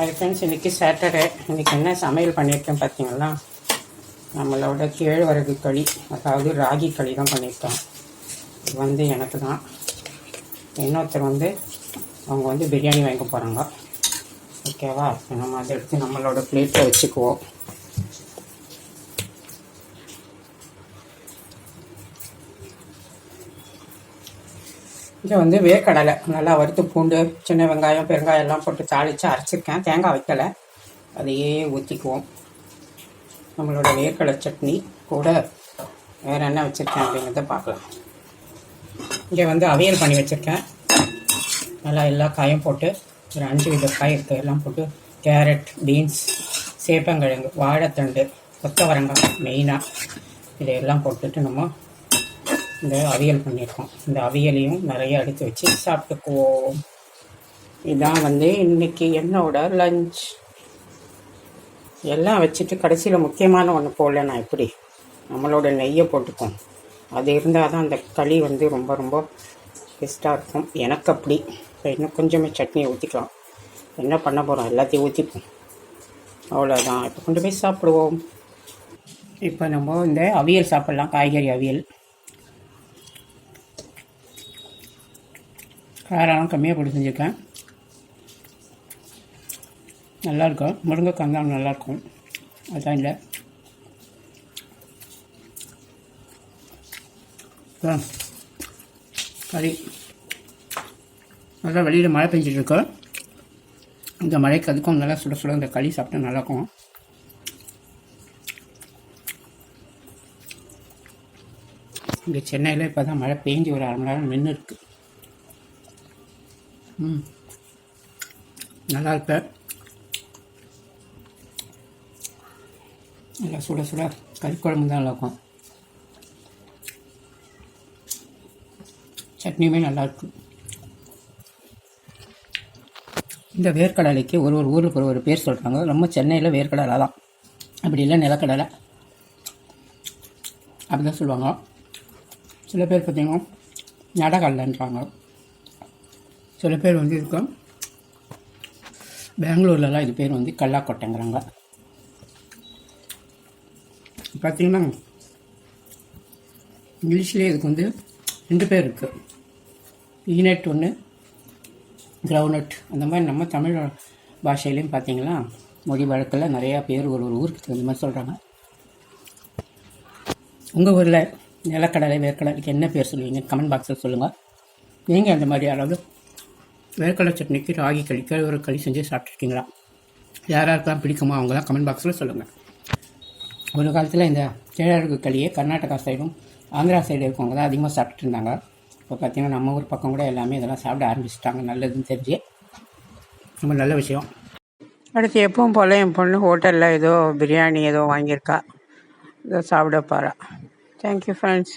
Hi friends இன்றைக்கி Saturday இன்றைக்கி என்ன சமையல் பண்ணியிருக்கேன் பார்த்தீங்களா? நம்மளோட கேழ்வரகு களி அதாவது ராகி களி தான் பண்ணியிருக்கோம். இது வந்து எனக்கு தான். இன்னொருத்தர் வந்து அவங்க வந்து பிரியாணி வாங்க போகிறாங்க ஓகேவா நம்ம அதை எடுத்து நம்மளோட பிளேட்டில் வச்சுக்குவோம். இங்கே வந்து வேர்க்கடலை நல்லா வறுத்து பூண்டு சின்ன வெங்காயம் பெருங்காயம் எல்லாம் போட்டு தாளித்து அரைச்சிருக்கேன். தேங்காய் வைக்கலை. அதையே ஊற்றிக்குவோம் நம்மளோட வேர்க்கடலை சட்னி கூட வேறு என்ன வச்சுருக்கேன் அப்படிங்கிறத பார்க்கலாம். இங்கே வந்து அவியல் பண்ணி வச்சுருக்கேன். நல்லா எல்லா காயும் போட்டு ஒரு அஞ்சு வித காய் இருக்குது எல்லாம் போட்டு கேரட் பீன்ஸ் சேப்பங்கிழங்கு வாழைத்தண்டு கொத்தவரங்காய் மெயினாக இதையெல்லாம் போட்டுட்டு நம்ம இந்த அவியல் பண்ணியிருக்கோம். இந்த அவியலையும் நிறைய எடுத்து வச்சு சாப்பிட்டுக்குவோம். இதான் வந்து இன்னைக்கு என்னோட லஞ்ச் எல்லாம் வச்சுட்டு கடைசியில் முக்கியமான ஒன்று போடல நான் எப்படி? நம்மளோட நெய்யை போட்டுக்கோம் அது இருந்தால் தான் அந்த களி வந்து ரொம்ப ரொம்ப பெஸ்ட்டாக இருக்கும். எனக்கு அப்படி. இப்போ இன்னும் கொஞ்சமே சட்னியை ஊற்றிக்கலாம் என்ன பண்ண போகிறோம் எல்லாத்தையும் ஊற்றிப்போம் அவ்வளோதான் இப்போ கொண்டு போய் சாப்பிடுவோம். இப்போ நம்ம இந்த அவியல் சாப்பிட்லாம். காய்கறி அவியல். காரெல்லாம் கம்மியாக போட்டு செஞ்சுருக்கேன். நல்லாயிருக்கும் முருங்கைக்காய் தான் நல்லாயிருக்கும். அதான் இல்லை. கறி நல்லா வெளியில் மழை பெஞ்சிட்ருக்கு. இந்த மழைக்கு அதுக்கும் நல்லா சுட சுட இந்த களி சாப்பிட்டா நல்லாயிருக்கும் இங்கே சென்னையில் இப்போ தான் மழை பெஞ்சு ஒரு அரை மணி நேரம் நின்று இருக்குது ம். நல்லா இருப்ப நல்லா சுட சுட கறி குழம்பு தான் நல்லாயிருக்கும். சட்னியுமே நல்லாயிருக்கும் இந்த வேர்க்கடலைக்கு ஒரு ஒரு ஊருக்கு ஒரு ஒரு பேர் சொல்கிறாங்க நம்ம சென்னையில் வேர்க்கடலை தான். அப்படி இல்லை நிலக்கடலை. அப்படி தான் சொல்லுவாங்க. சில பேர் பார்த்தீங்கன்னா நடக்கடலைன்றாங்க. சில பேர் வந்து இருக்கும். பெங்களூர்லலாம் இது பேர் வந்து கல்லாக்கொட்டைங்கிறாங்க. பார்த்தீங்கன்னா இங்கிலீஷ்லேயே இதுக்கு வந்து ரெண்டு பேர் இருக்குது ஈனட் ஒன்று கிரவுனட் அந்த மாதிரி நம்ம தமிழ் பாஷையிலையும் பார்த்தீங்கன்னா மொழி வழக்கில் நிறையா பேர் ஒரு ஒரு ஊருக்கு தகுந்த மாதிரி சொல்கிறாங்க உங்கள் ஊரில் நிலக்கடலை வேர்க்கடலைக்கு என்ன பேர் சொல்லுவீங்க கமெண்ட் பாக்ஸில் சொல்லுங்கள் நீங்கள் அந்த மாதிரி யாராவது வேர்க்கடலை சட்னிக்கு ராகி களி ஒரு களி செஞ்சு சாப்பிட்ருக்கீங்களா யார் யாருக்கெல்லாம் பிடிக்குமோ அவங்களாம் கமெண்ட் பாக்ஸில் சொல்லுங்கள் ஒரு காலத்தில் இந்த கேழ்வரகு களியை கர்நாடகா சைடும் ஆந்திரா சைடு இருக்கவங்க தான் அதிகமாக சாப்பிட்டுட்டு இருந்தாங்க. இப்போ பார்த்தீங்கன்னா நம்ம ஊர் பக்கம் கூட எல்லாமே இதெல்லாம் சாப்பிட ஆரம்பிச்சிட்டாங்க. நல்லதுன்னு தெரிஞ்சு. ரொம்ப நல்ல விஷயம். அடுத்து எப்பவும் போல் என் பொண்ணு ஹோட்டலில் ஏதோ பிரியாணி ஏதோ வாங்கியிருக்கா. இதை சாப்பிட போகிறா தேங்க்யூ ஃப்ரெண்ட்ஸ்